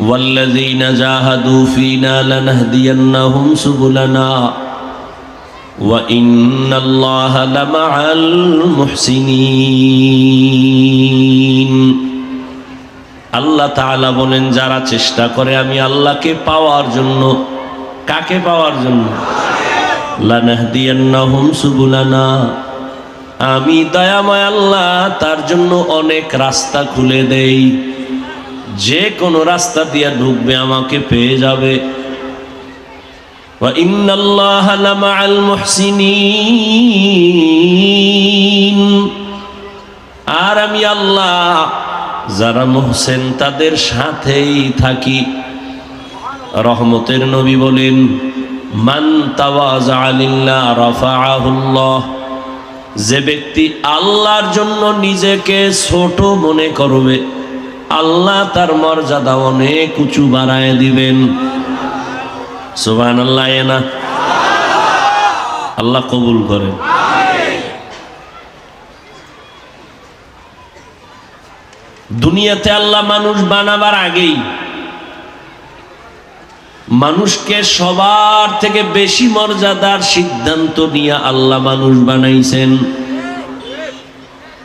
والذين جاهدوا فينا لنهدينهم سبلنا وإن الله لمع المحسنين আল্লাহ তাআলা বলেন যারা চেষ্টা করে আমি আল্লাহকে পাওয়ার জন্য কাকে পাওয়ার জন্য লানাহদিয়ান্নাহুম সুবুলানা আমি দয়াময় আল্লাহ তার জন্য অনেক রাস্তা খুলে দেই যে কোন রাস্তা দিয়ে ঢুকবে আমাকে পেয়ে যাবে। আর আমি আল্লাহ, যারা মোহসেন তাদের সাথেই থাকি। রহমতের নবী বলেন, মান তাওয়াজ রফাহুল্লাহ যে ব্যক্তি আল্লাহর জন্য নিজেকে ছোট মনে করবে আল্লাহ তার মর্যাদা অনেক উঁচু বাড়ায় দিবেন। সুবান আল্লাহ না। আল্লাহ কবুল করেন। দুনিয়াতে আল্লাহ মানুষ বানাবার আগেই মানুষকে সবার থেকে বেশি মর্যাদার সিদ্ধান্ত নিয়ে আল্লাহ মানুষ বানাইছেন।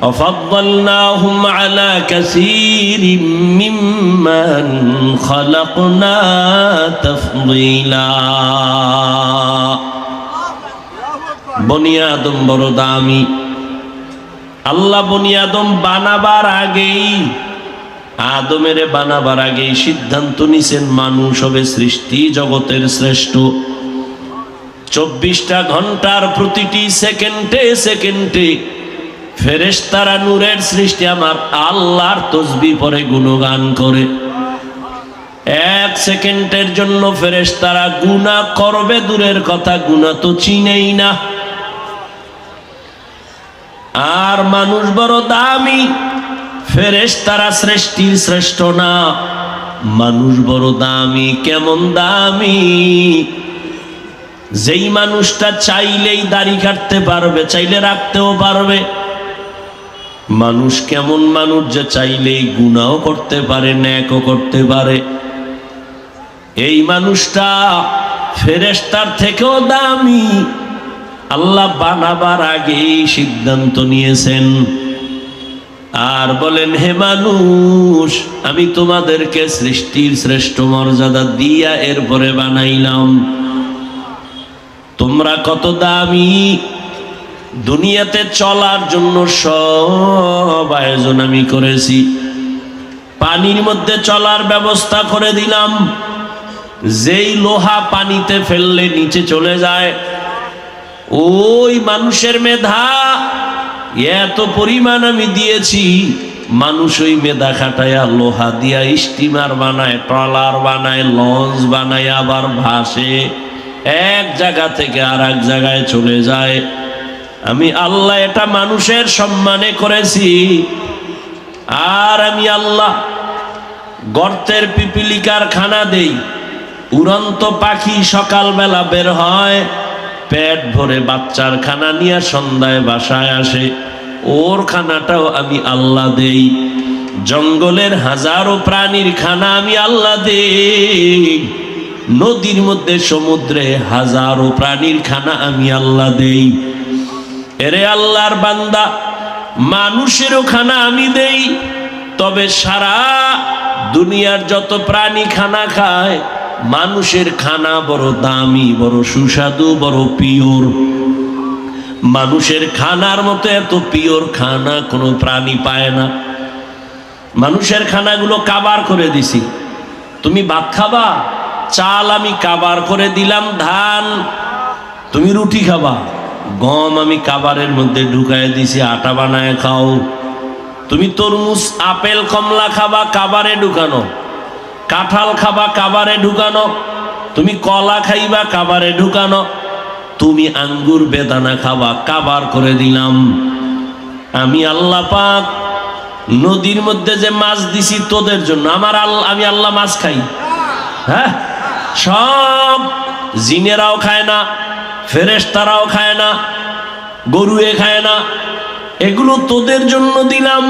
وفضلناهم على كثير ممن خلقنا تفضيلا বনি আদম বড় দামি আল্লাহ বনি আদম বানাবার আগেই আদমের বানাবার আগেই সিদ্ধান্ত নিছেন মানুষ হবে সৃষ্টি জগতের শ্রেষ্ঠ চব্বিশটা ঘন্টার প্রতিটি সেকেন্ডে সেকেন্ডে ফেরেশতারা নূরের সৃষ্টি আমার, আল্লাহর তসবি পরে গুণগান করে। এক সেকেন্ডের জন্য ফেরেশতারা গুণা করবে দূরের কথা গুণা তো চিনেই না। আর মানুষ বড় দামি, ফেরেশতারা সৃষ্টির শ্রেষ্ঠ না। মানুষ বড় দামি, কেমন দামি। যেই মানুষটা চাইলেই দাড়ি কাটতে পারবে, চাইলে রাখতেও পারবে। মানুষ কেমন মানুষ যে চাইলেই গুণাও করতে পারে ন্যাকও করতে পারে। এই মানুষটা ফেরেস্তার থেকেও দামি। আল্লাহ বানাবার আগেই সিদ্ধান্ত নিয়েছেন। আর বলেন, হে মানুষ, আমি তোমাদেরকে সৃষ্টির শ্রেষ্ঠ মর্যাদা দিয়া এরপরে বানাইলাম। তোমরা কত দামি? দুনিয়াতে চলার জন্য সব আয়োজন আমি করেছি। পানির মধ্যে চলার ব্যবস্থা করে দিলাম। যেই লোহা পানিতে ফেললে নিচে চলে যায়। ওই মানুষের মেধা এত পরিমাণ আমি দিয়েছি। মানুষ ওই মেধা খাটায়া লোহা দিয়া স্টিমার বানায়, ট্রলার বানায়, লঞ্চ বানায়, আবার ভাসে। এক জায়গা থেকে আর এক জায়গায় চলে যায়। আমি আল্লাহ এটা মানুষের সম্মানে করেছি। আর আমি আল্লাহ গর্তের পিপিলিকার খানা দেই। উড়ন্ত পাখি সকালবেলা বের হয়, পেট ভরে বাচ্চার খানা নিয়ে সন্ধ্যায় বাসায় আসে। ওর খানাটাও আমি আল্লাহ দেই। জঙ্গলের হাজারো প্রাণীর খানা আমি আল্লাহ দেই। নদীর মধ্যে সমুদ্রে হাজারো প্রাণীর খানা আমি আল্লাহ দেই। এরে আল্লাহর বান্দা মানুষেরও খানা আমি দেই, তবে সারা দুনিয়ার যত প্রাণী খানা খায়, মানুষের খানা বড় দামি, বড় সুস্বাদু, বড় পিওর। মানুষের খানার মতো এত পিওর খানা কোনো প্রাণী পায় না। মানুষের খানাগুলো কাবার করে দিছি। তুমি ভাত খাবা? চাল আমি কাবার করে দিলাম, ধান। তুমি রুটি খাবা? গম আমি কাবারের মধ্যে ঢুকায় দিছি, আটা বানায় খাও। তুমি তরমুজ, আপেল, কমলা খাবা, কাবারে ঢুকানো। কাঁঠাল খাবা, কাবারে ঢুকানো। তুমি কলা খাইবা, কাবারে ঢুকানো। তুমি আঙ্গুর বেদানা খাবা, কাবার করে দিলাম। আমি আল্লাহ পাক নদীর মধ্যে যে মাছ দিছি তোদের জন্য, আমার আল্লাহ আমি আল্লাহ মাছ খাই। হ্যাঁ? সব জিনেরাও খায় না। ফেরেশতারাও খায় না গরুয়ে খায় না। এগুলো তোদের জন্য দিলাম।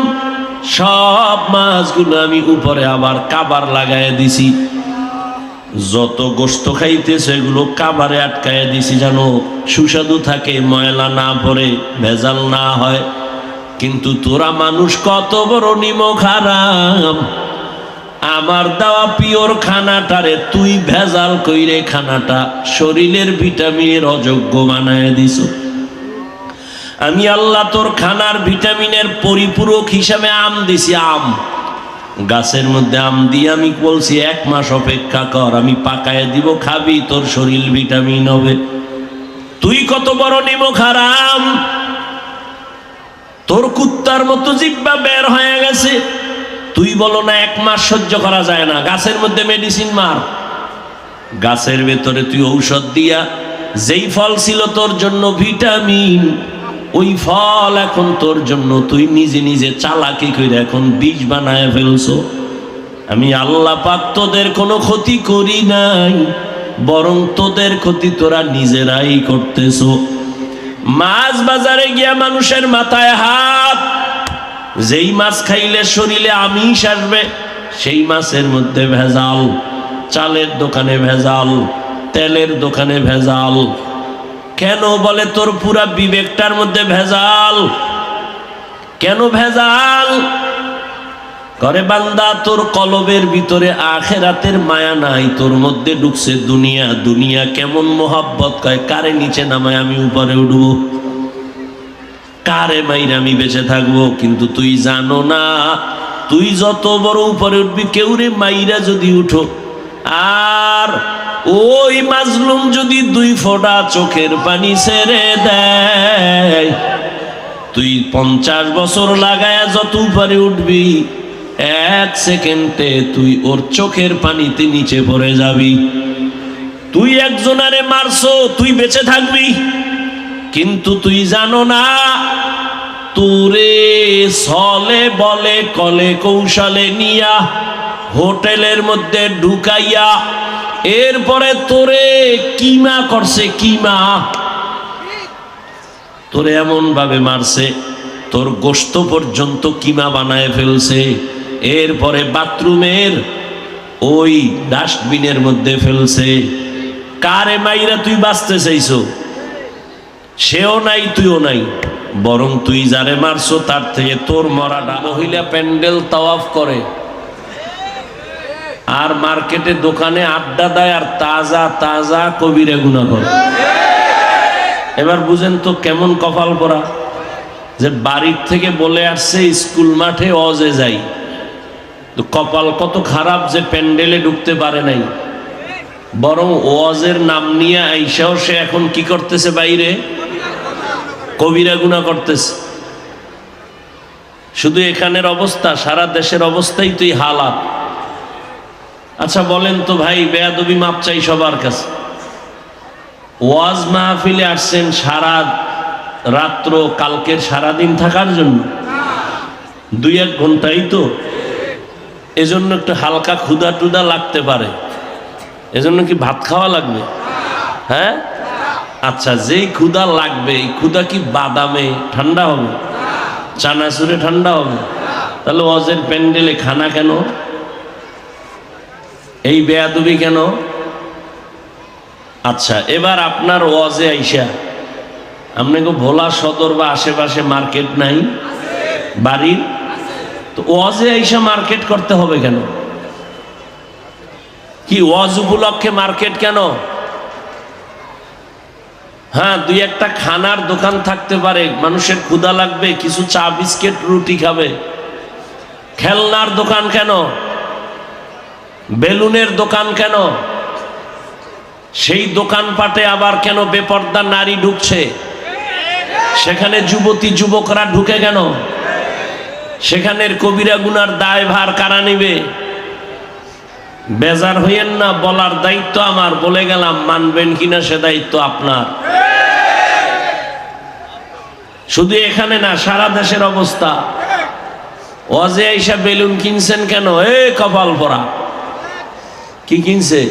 সব মাছগুলো আমি উপরে আবার কাবার লাগায় দিছি। যত গোস্ত খাইতেছে, এগুলো কাবারে আটকায় দিছি জানো সুস্বাদু থাকে, ময়লা না পড়ে, ভেজাল না হয়। কিন্তু তোরা মানুষ কত বড় নিমক হারাম। আমার দেওয়া পিওর খানাটারে তুই ভেজাল কইরে খানাটা শরীরের ভিটামিনের অযোগ্য বানায় দিছ আমি আল্লাহ তোর খানার ভিটামিনের পরিপূরক হিসাবে আম দিছি, আম। গাছের মধ্যে আম দিয়ে আমি বলছি, এক মাস অপেক্ষা কর, আমি পাকায় দিব, খাবি, তোর শরীর ভিটামিন হবে। তুই কত বড় নিমক খারাম? তোর কুত্তার মতো জিব্বা বের হয়ে গেছে। তুই বলো না এক মাস সহ্য করা যায় না। গাছের মধ্যে মেডিসিন মার। গাছের ভেতরে তুই ঔষধ দিয়া, যেই ফল ছিল তোর জন্য ভিটামিন, ওই ফল এখন তোর জন্য তুই নিজে নিজে চালাকি করে এখন বীজ বানায় ফেলছো। আমি আল্লাহ পাক তোদের কোনো ক্ষতি করি নাই, বরং তোদের ক্ষতি তোরা নিজেরাই করতেছো। মাছ বাজারে গিয়া মানুষের মাথায় হাত যেই মাছ খাইলে শরীরে আমিষ আসবে, সেই মাছের মধ্যে ভেজাল, চালের দোকানে ভেজাল, তেলের দোকানে ভেজাল। কেন বলে তোর পুরা বিবেকটার মধ্যে ভেজাল? কেন ভেজাল? করে বান্দা, তোর কলবের ভিতরে আখেরাতের মায়া নাই, তোর মধ্যে ঢুকছে দুনিয়া। দুনিয়া কেমন মোহাব্বত, কয়, কারে নিচে নামায় আমি উপরে উঠবো? কারে মাইরা আমি বেঁচে থাকব? কিন্তু তুই জানো না, তুই যত বড় উপরে উঠবি কেউ রে মাইরা যদি উঠো। আর ওই মাজলুম যদি দুই ফোঁটা চোখের পানি ছেড়ে দেয়, তুই পঞ্চাশ বছর লাগায়া যত উপরে উঠবি, এক সেকেন্ডে তুই ওর চোখের পানিতে নিচে পড়ে যাবি। তুই একজনারে মারছো, তুই বেঁচে থাকবি। কিন্তু তুই জানো না, তোরে সলে বলে, কলে কৌশলে নিয়া, হোটেলের মধ্যে ঢুকাইয়া, এরপরে তোরে কিমা করছে, কিমা? তোরে এমন ভাবে মারছে, তোর গোস্ত পর্যন্ত কিমা বানায় ফেলছে, এরপরে বাথরুমের ওই ডাস্টবিনের মধ্যে ফেলছে। কারে মাইরা তুই বাঁচতে চাইছো? সেও নাই, তুইও নাই। বরং তুই যারে মারছো, তার থেকে তোর মরাটা মহিলা প্যান্ডেল তাওয়াফ করে। আর মার্কেটে দোকানে আড্ডা দেয় আর তাজা তাজা কবিরে গুণা করে। এবার বুঝেন তো কেমন কপাল পরা যে বাড়ির থেকে বলে আসছে, স্কুল মাঠে অজে যাই। তো কপাল কত খারাপ যে প্যান্ডেলে ঢুকতে পারে নাই। বরং ওয়াজের নাম নিয়ে আইসাও সে এখন কি করতেছে বাইরে? কবিরা গুণা করতেছে। শুধু এখানের অবস্থা, সারা দেশের অবস্থাই তুই হালাত। আচ্ছা বলেন তো ভাই, বেয়াদবি মাপ চাই সবার কাছে। ওয়াজ মাহফিলে আসছেন সারা রাত্র, কালকের সারা দিন থাকার জন্য। দুই এক ঘন্টাই তো। এজন্য একটু হালকা ক্ষুদা টুদা লাগতে পারে। এজন্য কি ভাত খাওয়া লাগবে? হ্যাঁ? আচ্ছা যেই ক্ষুদা লাগবে, এই ক্ষুদা কি বাদামে ঠান্ডা হবে? চানাচুরে ঠান্ডা হবে? তাহলে অজের প্যান্ডেলে খানা কেন? এই বেয়াদুবি কেন? আচ্ছা এবার আপনার ওয়াজে আইসা। আপনাকে ভোলা সদর বা আশেপাশে মার্কেট নাই? বাড়ির? তো ওয়াজে আইসা মার্কেট করতে হবে কেন? কি ওয়াজ উপলক্ষে মার্কেট কেন? হ্যাঁ দুই একটা খানার দোকান থাকতে পারে, মানুষের ক্ষুধা লাগবে, কিছু চা, বিস্কিট, রুটি খাবে। খেলনার দোকান কেন? বেলুনের দোকান কেন? সেই দোকানপাটে আবার কেন বেপর্দা নারী ঢুকছে? সেখানে যুবতী, যুবকরা ঢুকে কেন? সেখানের কবিরা গুনার দায় ভার কারা নিবে? বেজার হইয়েন না, বলার দায়িত্ব আমার, বলে গেলাম, মানবেন কিনা সে দায়িত্ব আপনার। শুধু এখানে না, সারা দেশের অবস্থা। অজে আইসা বেলুন কিনছেন কেন? এ, কপাল পরা। কি কিনছে?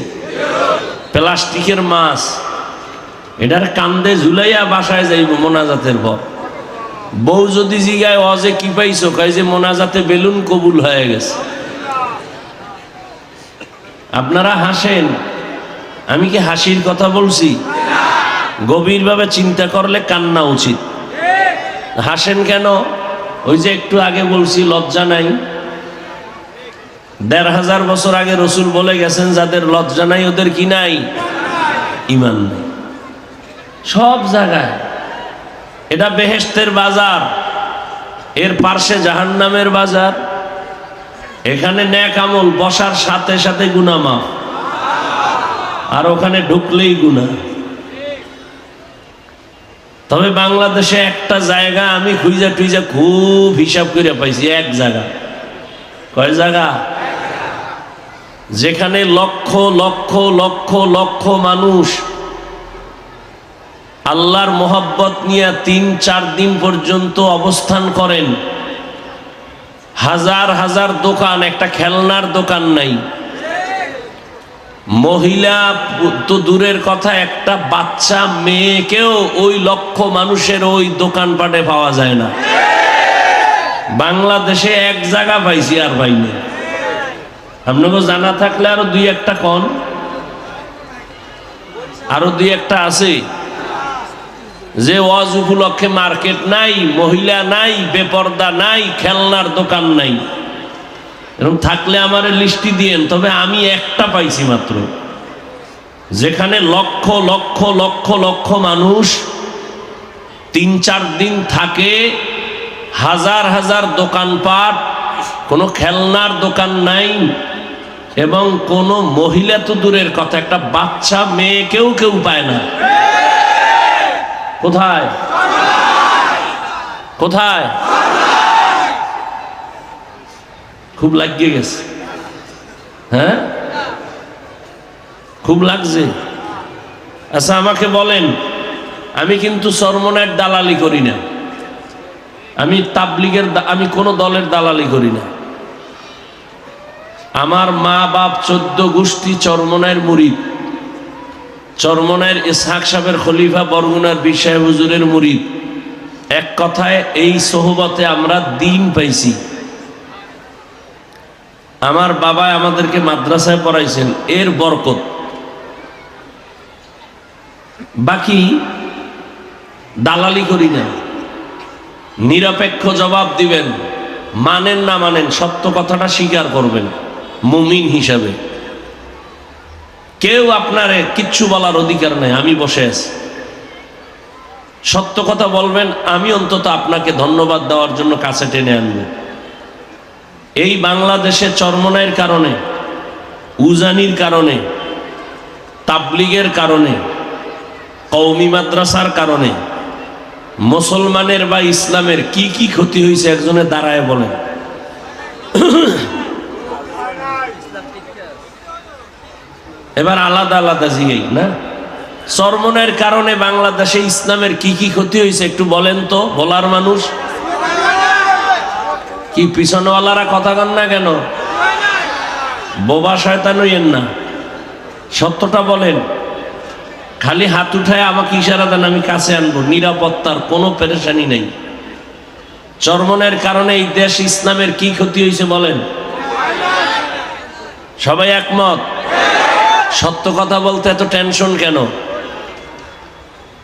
প্লাস্টিকের মাছ। এটার কান্দে ঝুলাইয়া বাসায় যাইব মোনাজাতের পর। বউ যদি জিগায় অজে কি পাইছো? কয় যে, মোনাজাতে বেলুন কবুল হয়ে গেছে। আপনারা হাসেন? আমি কি হাসির কথা বলছি? গভীরভাবে চিন্তা করলে কান্না উচিত। হাসেন কেন? ওই যে একটু আগে বলছি, লজ্জা নাই। দেড় হাজার বছর আগে রসুল বলে গেছেন, যাদের লজ্জা নাই, ওদের কি নাই? ইমান নাই। সব জায়গায়। এটা বেহেস্তের বাজার, এর পার্শ্বে জাহান্নামের বাজার। এখানে ন্যাক আমল, বসার সাথে সাথে গুনামা আর ওখানে ঢুকলেই গুনা তবে বাংলাদেশে একটা জায়গা আমি খুঁজা টুইজা খুব হিসাব করে পাইছি, এক জায়গা। কয় জায়গা? যেখানে লক্ষ লক্ষ লক্ষ লক্ষ মানুষ আল্লাহর মোহাব্বত নিয়ে তিন, চার দিন পর্যন্ত অবস্থান করেন। হাজার হাজার দোকান, একটা খেলনার দোকান নাই। মহিলা তো দূরের কথা, একটা বাচ্চা মেয়েকেও ওই লক্ষ মানুষের ওই দোকানপাটে পাওয়া যায় না। বাংলাদেশে এক জায়গা পাইছি আর পাইনি আপনাকে জানা থাকলে আরও দুই একটা কন। আরও দুই একটা আছে। যে ওয়াজ উপলক্ষে মার্কেট নাই, মহিলা নাই, বেপর্দা নাই, খেলনার দোকান নাই। এরকম থাকলে আমার লিস্টি দিয়েন, তবে আমি একটা পাইছি মাত্র। যেখানে লক্ষ লক্ষ লক্ষ লক্ষ মানুষ তিন, চার দিন থাকে, হাজার হাজার দোকানপাট, কোনো খেলনার দোকান নাই, এবং কোনো মহিলা তো দূরের কথা, একটা বাচ্চা মেয়ে কেউ কেউ পায় না। কোথায়? কোথায়? খুব লাগিয়ে গেছে। হ্যাঁ? খুব লাগছে। আচ্ছা আমাকে বলেন, আমি কিন্তু সরমনের দালালি করি না। আমি তাবলিগের আমি কোনো দলের দালালি করি না। আমার মা বাপ চোদ্দ গোষ্ঠী চরমনের মুরিদ। চরমনের ইসহাক সাহেবের খলিফা বরগুনার বিশাহ হুজুরের মুরিদ। এক কথায়, এই সোহবতে আমরা দিন পাইছি। আমার বাবা আমাদেরকে মাদ্রাসায় পড়াইছেন, এর বরকত। বাকি, দালালি করি না। নিরপেক্ষ জবাব দিবেন, মানেন না মানেন, সত্য কথাটা স্বীকার করবেন, মুমিন হিসাবে। কেউ আপনারে কিচ্ছু বলার অধিকার নেই, আমি বসে আছি। সত্য কথা বলবেন, আমি অন্তত আপনাকে ধন্যবাদ দেওয়ার জন্য কাছে টেনে আনব। এই বাংলাদেশে চরমনাইয়ের কারণে, উজানির কারণে, তাবলিগের কারণে কৌমি মাদ্রাসার কারণে, মুসলমানের বা ইসলামের কি কি ক্ষতি হয়েছে একজনে দাঁড়ায় বলেন। এবার আলাদা আলাদা জিগাই, না? চরমনের কারণে বাংলাদেশে ইসলামের কি কি ক্ষতি হয়েছে একটু বলেন তো, বলার মানুষ? কি পিছনওয়ালারা কথা কন না কেন? বোবা শয়তান হইয়েন না। সত্যটা বলেন। খালি হাত উঠায় আমাকে ইশারা দেন, আমি কাছে আনব। নিরাপত্তার কোনো পেরেশানি নেই। চরমনের কারণে এই দেশ ইসলামের কি ক্ষতি হয়েছে বলেন? সবাই একমত? সত্য কথা বলতে এত টেনশন কেন?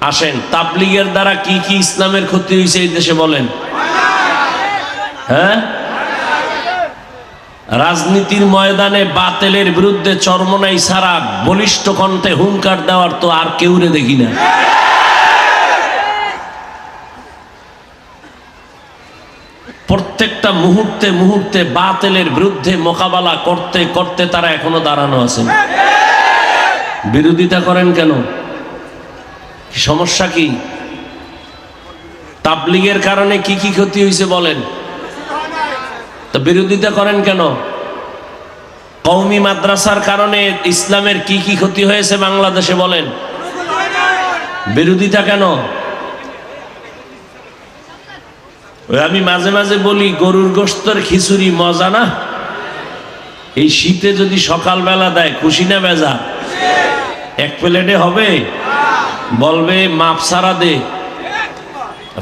আসেন, তাবলিগের দ্বারা কি কি ইসলামের ক্ষতি হয়েছে এই দেশে বলেন। হ্যাঁ? রাজনীতির ময়দানে বাতেলের বিরুদ্ধে চরমনাই সারা বলিষ্ঠ কণ্ঠে হুঙ্কার দেওয়ার তো আর কেউরে দেখি না। প্রত্যেকটা মুহূর্তে মুহূর্তে বাতেলের বিরুদ্ধে মোকাবেলা করতে করতে তারা এখনও দাঁড়ানো আছেন। বিরোধিতা করেন কেন? সমস্যা কি? তাবলিগের কারণে কি কি ক্ষতি হয়েছে বলেন। তো বিরোধিতা করেন কেন? কৌমি মাদ্রাসার কারণে ইসলামের কি কি ক্ষতি হয়েছে বাংলাদেশে বলেন। বিরোধিতা কেন? আমি মাঝে মাঝে বলি, গরুর গোস্তর খিচুড়ি মজা না? এই শীতে যদি সকালবেলা দেয়, খুশি না বেজা? এক প্লেটে হবে? বলবে, মাপ সারা দে।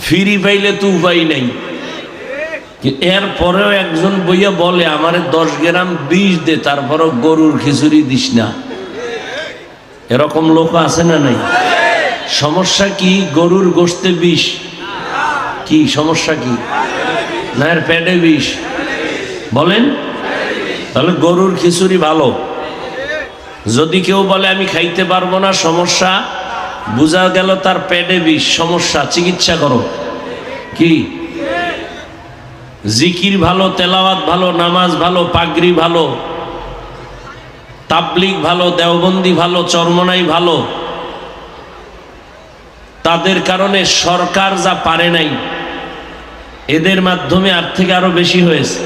ফিরি পাইলে তো উপায় নেই। এর পরেও একজন বইয়া বলে, আমার দশ গ্রাম বিষ দে, তারপরও গরুর খিচুড়ি দিস না। এরকম লোক আছে না নাই? সমস্যা কি? গরুর গোস্তে বিষ? কি সমস্যা কি? না, এর পেটে বিষ? বলেন? তাহলে গরুর খিচুড়ি ভালো। যদি কেউ বলে, আমি খাইতে পারব না, সমস্যা। বোঝা গেল তার পেটে বিষ, সমস্যা, চিকিৎসা করো। কি? জিকির ভালো, তেলাওয়াত ভালো, নামাজ ভালো, পাগড়ি ভালো তাবলিক ভালো, দেওবন্দি ভালো, চরমনাই ভালো। তাদের কারণে সরকার যা পারে নাই, এদের মাধ্যমে আর থেকে আরও বেশি হয়েছে।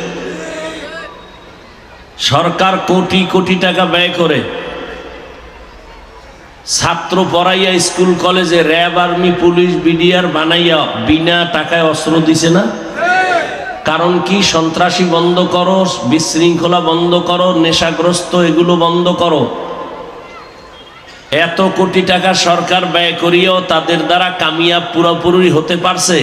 সরকার কোটি কোটি টাকা ব্যয় করে ছাত্র পড়াইয়া স্কুল, কলেজে র্যাব, আর্মি, পুলিশ, বিডিআর বানাইয়া বিনা টাকায় অস্ত্র দিছে না? কারণ কি? সন্ত্রাসী বন্ধ করো, বিশৃঙ্খলা বন্ধ করো, নেশাগ্রস্ত এগুলো বন্ধ করো। এত কোটি টাকা সরকার ব্যয় করিয়েও তাদের দ্বারা কামিয়াব পুরোপুরি হতে পারছে।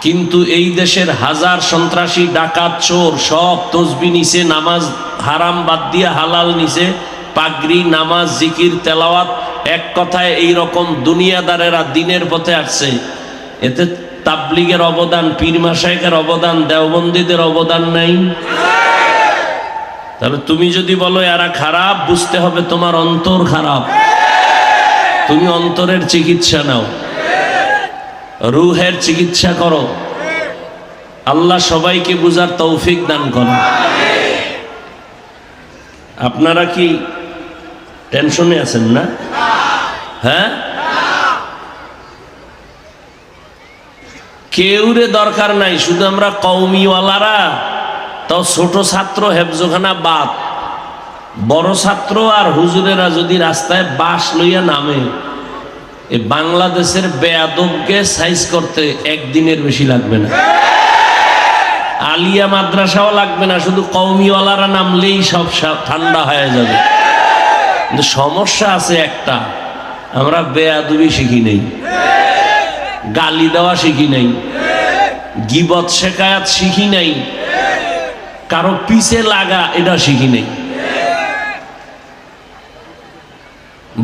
কিন্তু এই দেশের হাজার সন্ত্রাসী, ডাকাত, চোর সব তসবি নিছে, নামাজ হারাম বাদ দিয়ে হালাল নিছে। পাগড়ি নামাজ, জিকির, তেলাওয়াত, এক কথায় এই রকম দুনিয়াদারেরা দিনের পথে আসছে। এতে তাবলিগের অবদান, পীর অবদান, দেওবন্দীদের অবদান নাই। তাহলে তুমি যদি বলো, এরা খারাপ, বুঝতে হবে তোমার অন্তর খারাপ। তুমি অন্তরের চিকিৎসা নাও। রুহের চিকিৎসা করো। আল্লাহ সবাইকে বুঝার তৌফিক দান করো। আপনারা কি টেনশনে আছেন না? হ্যাঁ? কেউরে দরকার নাই, শুধু আমরা কৌমিওয়ালারা তাও ছোট ছাত্র হেফজোখানা বাদ। বড় ছাত্র আর হুজুরেরা যদি রাস্তায় বাস লইয়া নামে, এ বাংলাদেশের বেয়াদবকে সাইজ করতে একদিনের বেশি লাগবে না। আলিয়া মাদ্রাসাও লাগবে না, শুধু কৌমিওয়ালারা নামলেই সব ঠান্ডা হয়ে যাবে। কিন্তু সমস্যা আছে একটা। আমরা বেয়াদবি শিখি নেই। গালি দেওয়া শিখি নাই। গিবত শেখায়াত শিখি নাই। কারও পিছে লাগা এটা শিখি নাই।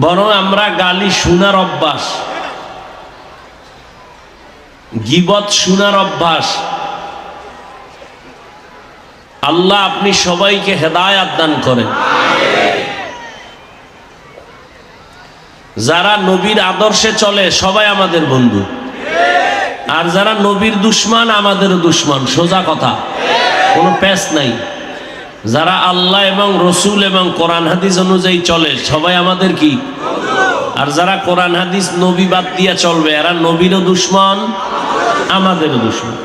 বরং আমরা গালি শোনার অভ্যাস। গিবত শোনার অভ্যাস। আল্লাহ আপনি সবাইকে হেদায়াত দান করেন। যারা নবীর আদর্শে চলে, সবাই আমাদের বন্ধু। আর যারা নবীর দুশ্মান আমাদের দুশ্মান। সোজা কথা। কোনো প্যাচ নাই। যারা আল্লাহ এবং রসুল এবং কোরআন হাদিস অনুযায়ী চলে, সবাই আমাদের কি? আর যারা কোরআন হাদিস নবী বাদ দিয়া চলবে, এরা নবীরও দুশ্মন, আমাদেরও দুশ্মন।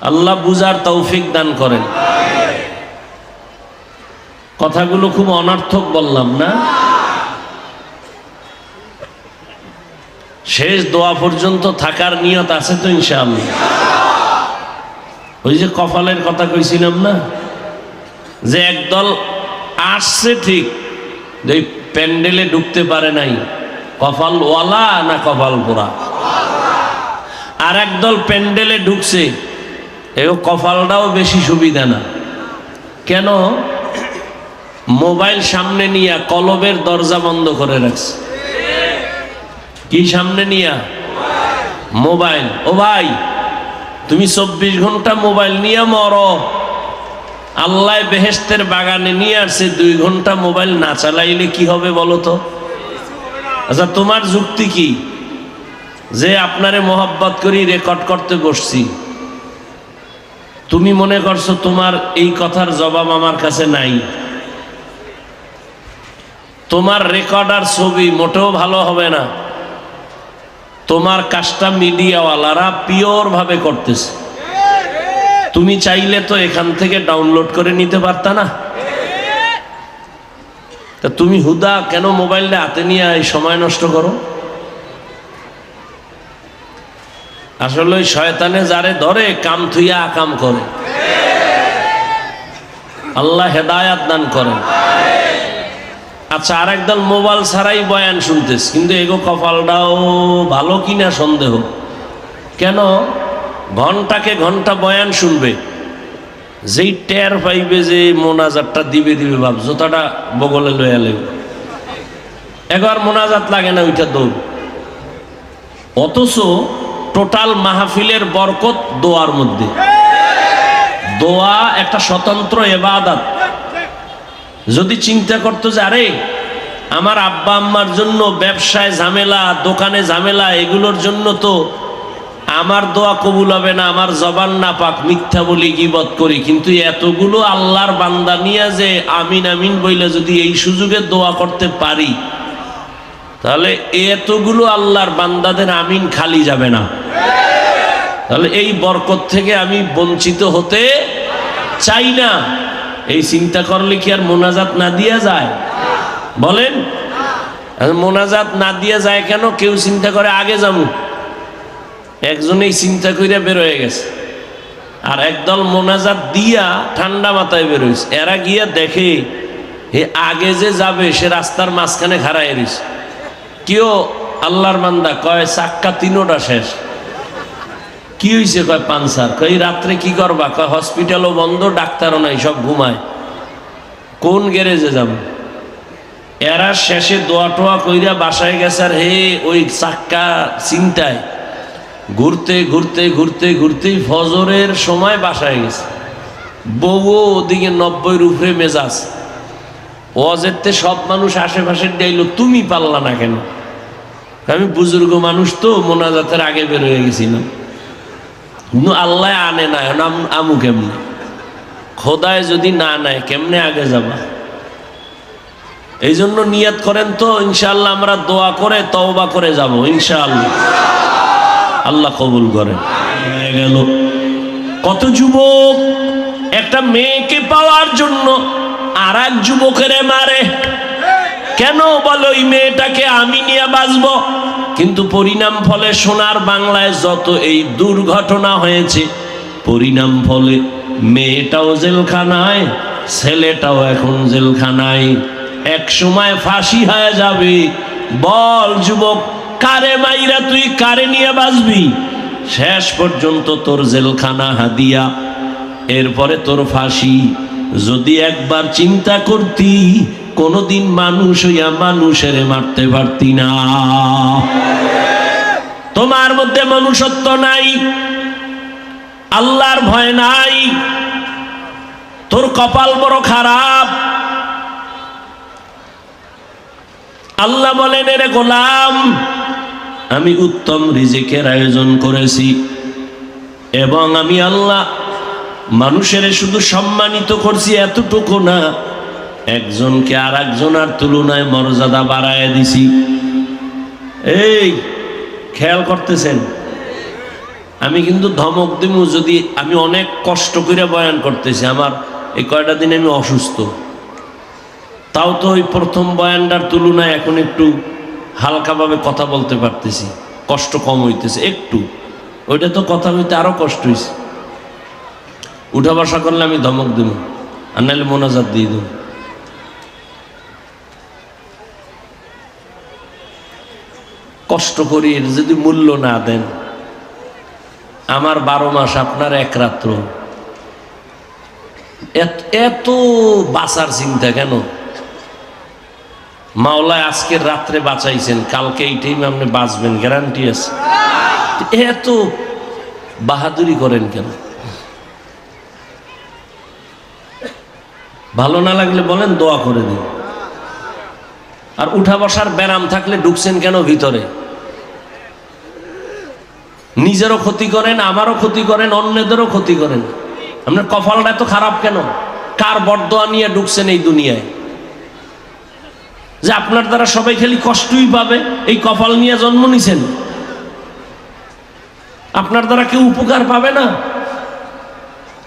আল্লাহ বুজার তৌফিক দান করেন। কথাগুলো খুব অনার্থক বললাম না? শেষ দোয়া পর্যন্ত থাকার নিয়ত আছে তো ইনশাআল্লাহ। ওই যে কপালের কথা কইছিলাম না? যে একদল আসছে ঠিক, যে প্যান্ডেলে ঢুকতে পারে নাই কপাল ওয়ালা না কপাল পোড়া আর একদল প্যান্ডেলে ঢুকছে এ কপালটাও বেশি সুবিধা না। কেন? মোবাইল সামনে নিয়ে কলবের দরজা বন্ধ করে রাখছে। কি সামনে নিয়া? মোবাইল। ও ভাই, তুমি চব্বিশ ঘণ্টা মোবাইল নিয়ে মর। আল্লাহ বেহেস্তের বাগানে নিয়ে আসছে, দুই ঘণ্টা মোবাইল না চালাইলে কি হবে বলো তো? আচ্ছা তোমার যুক্তি কি? যে আপনারে মোহাব্বত করি, রেকর্ড করতে বসছি। তুমি মনে করছ তোমার এই কথার জবাব আমার কাছে নাই। তোমার রেকর্ড আর ছবি মোটেও ভালো হবে না। তোমার কাজটা মিডিয়াওয়ালারা পিওর ভাবে করতেছে। তুমি চাইলে তো এখান থেকে ডাউনলোড করে নিতে পারতা না। তা তুমি হুদা কেন মোবাইলটা হাতে নিয়ে এই সময় নষ্ট করো? আসলে ওই শয়তানে যারে ধরে, কাম থুইয়া আকাম করে। আল্লাহ হেদায়াত দান করেন। আচ্ছা আর একদল মোবাইল ছাড়াই বয়ান শুনতেস কিন্তু এগো কপালটাও ভালো কিনা সন্দেহ। কেন? ঘন্টাকে ঘণ্টা বয়ান শুনবে, যেই টের পাইবে যে মোনাজাতটা দিবে দিবে ভাব, জোতাটা বগলে লইয়া লেবে একবার মোনাজাত লাগে না ওইটা দৌড়। অথচ টোটাল মাহফিলের বরকত দোয়ার মধ্যে। দোয়া একটা স্বতন্ত্র এবাদাত। যদি চিন্তা করতো যে, আরে, আমার আব্বা আম্মার জন্য ব্যবসায় ঝামেলা, দোকানে ঝামেলা, এগুলোর জন্য তো আমার দোয়া কবুল হবে না, আমার জবান না পাক মিথ্যা বলি গিবত করি। কিন্তু এতগুলো আল্লাহর বান্দা নিয়ে যে আমিন আমিন বইলে যদি এই সুযোগে দোয়া করতে পারি, তাহলে এতগুলো আল্লাহর বান্দাদের আমিন খালি যাবে না। তাহলে এই বরকত থেকে আমি বঞ্চিত হতে চাই না। এই চিন্তা করলে কি আর মোনাজাত না দিয়া যায়? বলেন। মোনাজাত না দিয়া যায় কেন? কেউ চিন্তা করে, আগে যাব। একজনেই চিন্তা কইরা বের হয়ে গেছে। আর একদল মোনাজাত দিয়া ঠান্ডা মাথায় বেরোইছে এরা গিয়া দেখে এ আগে যে যাবে, সে রাস্তার মাঝখানে খাড়াই রইছে। কেউ আল্লাহর মান্দা কয়, চাক্কা তিনোটা শেষ। কি হয়েছে কয়, পানসার। কই রাত্রে কি করবা? কয়, হসপিটালও বন্ধ, ডাক্তারও নাই, সব ঘুমায়। কোন গ্যারেজে যাব? এরা শেষে দোয়া টোয়া কইরা বাসায় গেছে আর হে, ওই চাক্কা চিন্তায়। ঘুরতে ঘুরতে ঘুরতে, ঘুরতেই ফজরের সময় বাসায় গেছে। বউ ওদিকে নব্বই উপরে মেজাজ। ওয়াজেরতে সব মানুষ আশেপাশে ডাইল তুমি পারলা না কেন? আমি বুজুর্গ মানুষ তো, মোনাজাতের আগে বের হয়ে গেছিলাম আল্লাহ আনে না এখন আম- কেমনে? খোদায় যদি না নেয়, কেমনে আগে যাবা? এই জন্য নিয়াত করেন তো, ইনশাআল্লাহ আমরা দোয়া করে, তওবা করে যাব, ইনশাআল্লাহ। আল্লাহ কবুল করেন। গেল। কত যুবক, একটা মেয়েকে পাওয়ার জন্য আর এক যুবকেরে মারে। কেন বলো ওই মেয়েটাকে আমি নিয়ে বাঁচব? কিন্তু পরিণাম ফলে সোনার বাংলায় যত এই দুর্ঘটনা হয়েছে, পরিণাম ফলে মেয়েটাও জেলখানায়, ছেলেটাও এখন জেলখানায়। এক সময় ফাঁসি হয়ে যাবে। বল, যুবক, কারে মাইরা তুই কারে নিয়ে বাঁচবি? শেষ পর্যন্ত তোর জেলখানা হাদিয়া। এরপরে তোর ফাঁসি। যদি একবার চিন্তা করতি কোনোদিন মানুষ হইয়া মানুষের মারতে পারতি না। তোমার মধ্যে মনুষ্যত্ব নাই, আল্লাহর ভয় নাই, তোর কপাল বড় খারাপ। আল্লাহ বলেন, এরে গোলাম, আমি উত্তম রিজিকের আয়োজন করেছি এবং আমি আল্লাহ মানুষের শুধু সম্মানিত করছি এতটুকু না একজনকে আর একজনের তুলনায় মর্যাদা বাড়ায় দিছি। এই, খেয়াল করতেছেন? আমি কিন্তু ধমক দিব যদি আমি অনেক কষ্ট করে বয়ান করতেছি। আমার এই কয়টা দিন আমি অসুস্থ। তাও তো ওই প্রথম বয়ানটার তুলনায় এখন একটু হালকাভাবে কথা বলতে পারতেছি। কষ্ট কম হইতেছে, একটু। ওইটা তো কথা হইতে আরও কষ্ট হয়েছে উঠা বসা করলে আমি ধমক দিব আর নাহলে মোনাজাত দিয়ে দেব কষ্ট করি এর যদি মূল্য না দেন। আমার বারো মাস, আপনার এক রাত্র। এত- বাঁচার চিন্তা কেন? মাওলায় আজকের রাত্রে বাঁচাইছেন, কালকে এই টাইমে আপনি বাঁচবেন গ্যারান্টি আছে। এত বাহাদুরি করেন কেন? ভালো না লাগলে বলেন, দোয়া করে দিন। আর উঠা বসার ব্যারাম থাকলে ঢুকছেন কেন ভিতরে? নিজেরও ক্ষতি করেন, আমারও ক্ষতি করেন, অন্যদেরও ক্ষতি করেন। আপনার কপালটা এত খারাপ কেন? কার বরদোয়া নিয়ে ঢুকছেন এই দুনিয়ায়? যে আপনার দ্বারা সবাই খালি কষ্টই পাবে, এই কপাল নিয়ে জন্ম নিছেন। আপনার দ্বারা কেউ উপকার পাবে না।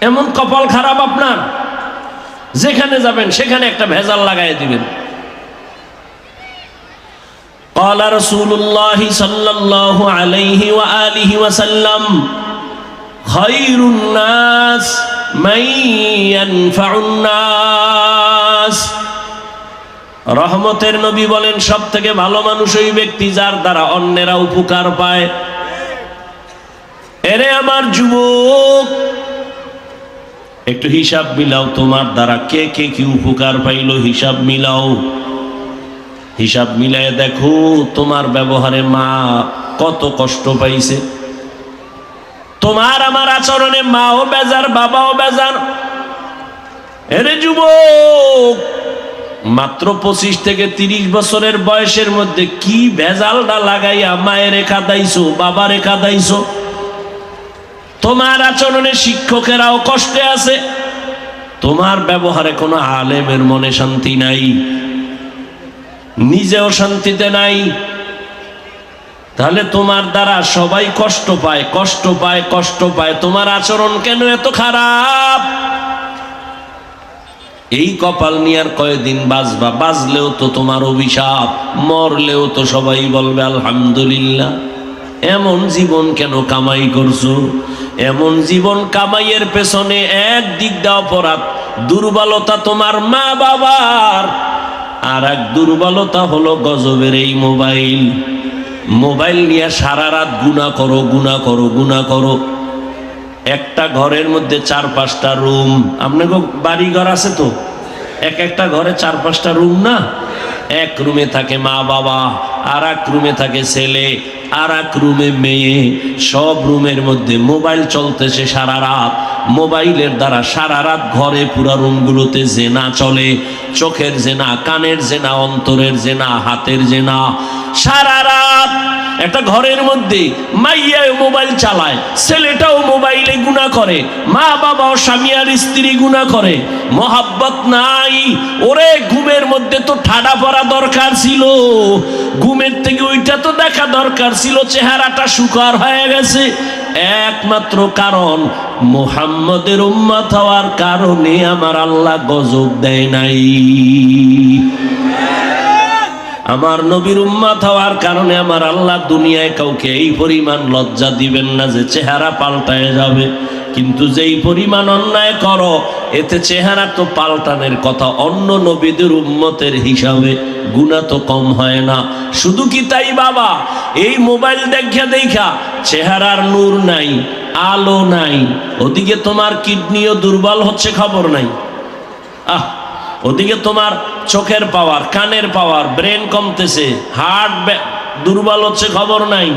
এমন কপাল খারাপ আপনার। যেখানে যাবেন, সেখানে একটা ভেজাল লাগাই দিবেন। قال رسول الله صلى الله عليه وآله وسلم خير الناس من ينفع الناس রহমতের নবী বলেন সব থেকে ভালো মানুষ ওই ব্যক্তি যার দ্বারা অন্যেরা উপকার পায় এরে আমার যুবক একটু হিসাব মিলাও তোমার দ্বারা কে কে কি উপকার পাইলো হিসাব মিলাও হিসাব মিলায় দেখো, তোমার ব্যবহারে মা কত কষ্ট পাইছে। তোমার আমার আচরণে মাও বেজার, বাবাও বেজার। এরে যুবক, মাত্র পঁচিশ থেকে তিরিশ বছরের বয়সের মধ্যে কি ভেজালটা লাগাইয়া মায়ের রেখা দাইছো বাবা রেখা দাইছো? তোমার আচরণে শিক্ষকেরাও কষ্টে আছে। তোমার ব্যবহারে কোনো আলেমের মনে শান্তি নাই। নিজেও শান্তিতে নাই। তাহলে তোমার দ্বারা সবাই কষ্ট পায় কষ্ট পায় কষ্ট পায়। তোমার আচরণ কেন এত খারাপ? এই কপাল নিয়ে আর কয়দিন বাঁচবা? বাঁচলেও তো তোমার অভিশাপ, মরলেও তো সবাই বলবে, আলহামদুলিল্লাহ। এমন জীবন কেন কামাই করছ? এমন জীবন কামাইয়ের পেছনে এক দিক দা অপরাধ। দুর্বলতা তোমার মা বাবার আর এক দুর্বলতা হলো গজবের এই মোবাইল। মোবাইল নিয়ে সারা রাত গুণা করো গুণা করো গুণা করো। একটা ঘরের মধ্যে চার পাঁচটা রুম। আপনাকে বাড়ি ঘর আছে তো? এক একটা ঘরে চার পাঁচটা রুম না? এক রুমে থাকে মা বাবা আর এক রুমে থাকে ছেলে আর এক রুমে মেয়ে। সব রুমের মধ্যে মোবাইল চলতেছে সারা রাত। মোবাইলের দ্বারা সারা রাত ঘরে পুরা রুমগুলোতে জেনা চলে। চোখের জেনা, কানের জেনা, অন্তরের জেনা, হাতের জেনা। সারা রাত একটা ঘরের মধ্যে মাইয়াও মোবাইল চালায়, ছেলেটাও মোবাইলে গুণা করে মা বাবা স্বামী আর স্ত্রী গুণা করে। মহাব্বত নাই, ওরে ঘুমের মধ্যে তো ঠাডা পড়া দরকার ছিল। ঘুমের থেকে ওইটা তো দেখা দরকার ছিল, চেহারাটা সুকার হয়ে গেছে। একমাত্র কারণ, মোহাম্মদের উম্মত হওয়ার কারণে আমার আল্লাহ গজব দেয় নাই। আমার নবীর উম্মাত হওয়ার কারণে আমার আল্লাহ দুনিয়ায় কাউকে এই পরিমাণ লজ্জা দিবেন না যে চেহারা পাল্টায় যাবে। কিন্তু যেই পরিমাণ অন্যায় করো, এতে চেহারা তো পাল্টানের কথা। অন্য নবীদের উম্মতের হিসাবে গুণা তো কম হয় না। শুধু কি তাই বাবা? এই মোবাইল দেখা দেখা চেহারার নূর নাই, আলো নাই। ওদিকে তোমার কিডনিও দুর্বল হচ্ছে, খবর নাই। আহ ওদিকে তোমার চোখের পাওয়ার, কানের পাওয়ার ব্রেন কমতেছে হার্ট দুর্বল হচ্ছে, খবর নাই।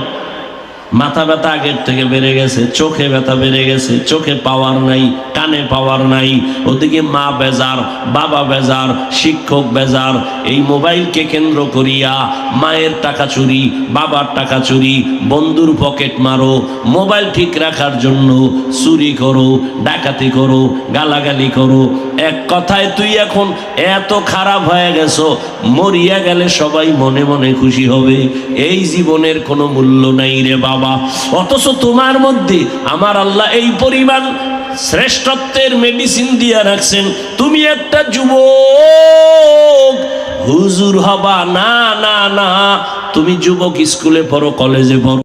মাথা ব্যথা আগের থেকে বেড়ে গেছে, চোখে ব্যথা বেড়ে গেছে, চোখে পাওয়ার নাই, কানে পাওয়ার নাই। ওদিকে মা বেজার, বাবা বেজার, শিক্ষক বেজার, এই মোবাইলকে কেন্দ্র করিয়া মায়ের টাকা চুরি, বাবার টাকা চুরি, বন্ধুর পকেট মারো, মোবাইল ঠিক রাখার জন্য চুরি করো, ডাকাতি করো, গালাগালি করো। এক কথায় তুই এখন এত খারাপ হয়ে গেছো, মরিয়া গেলে সবাই মনে মনে খুশি হবে। এই জীবনের কোনো মূল্য নাই রে বাবা। অথচ তোমার মধ্যে আমার আল্লাহ এই পরিমাণ শ্রেষ্ঠত্বের মেডিসিন দিয়া রাখছেন। তুমি একটা যুবক, হুজুর হবা। না না না, তুমি যুবক স্কুলে পড়ো, কলেজে পড়ো।